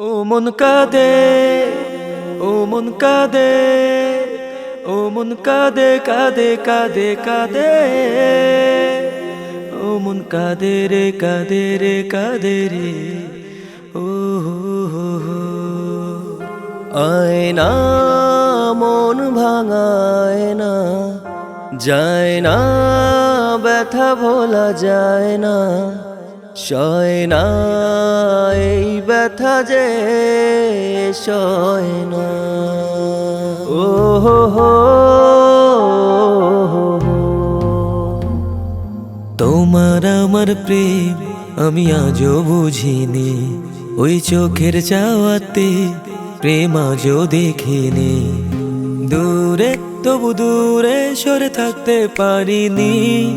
মন কাঁদে, ও মন কাঁদে, ও মন কাঁদে কাঁদে কাঁদে কাঁদে। ও মন কাঁদে রে কাঁদে রে কাঁদে রে। ও হো হো। আয়না মন ভাঙায় না। যায় না, ব্যথা ভোলা যায় না। সয় না ব্যথা যে সয় না। ও হো হো। তোমার আমার প্রেম আমি আজও বুঝিনি। ওই চোখের চাওয়াতে প্রেম আজও দেখিনি। দূরে, তবু দূরে সরে থাকতে পারিনি।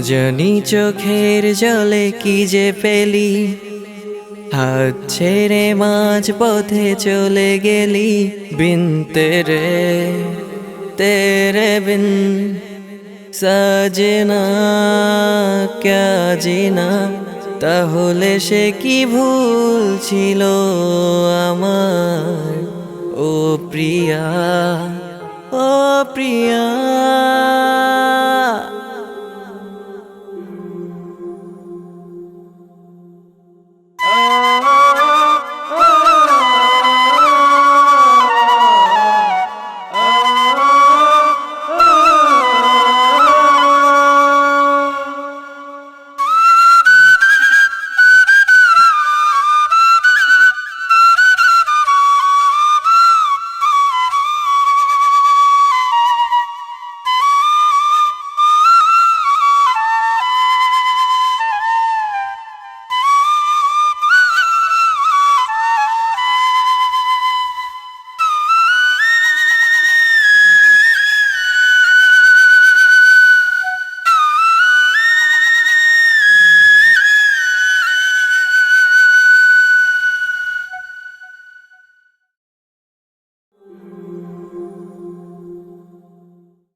জানি চোখের জলে কি যে পেলি হাত ছেড়ে মাঝ পথে চলে গেলি। বিন তেরে তেরে বিন, সাজনা ক্যা জিনা তাহলে সে কি ভুল ছিল আমার? ও প্রিয়া ও প্রিয়া।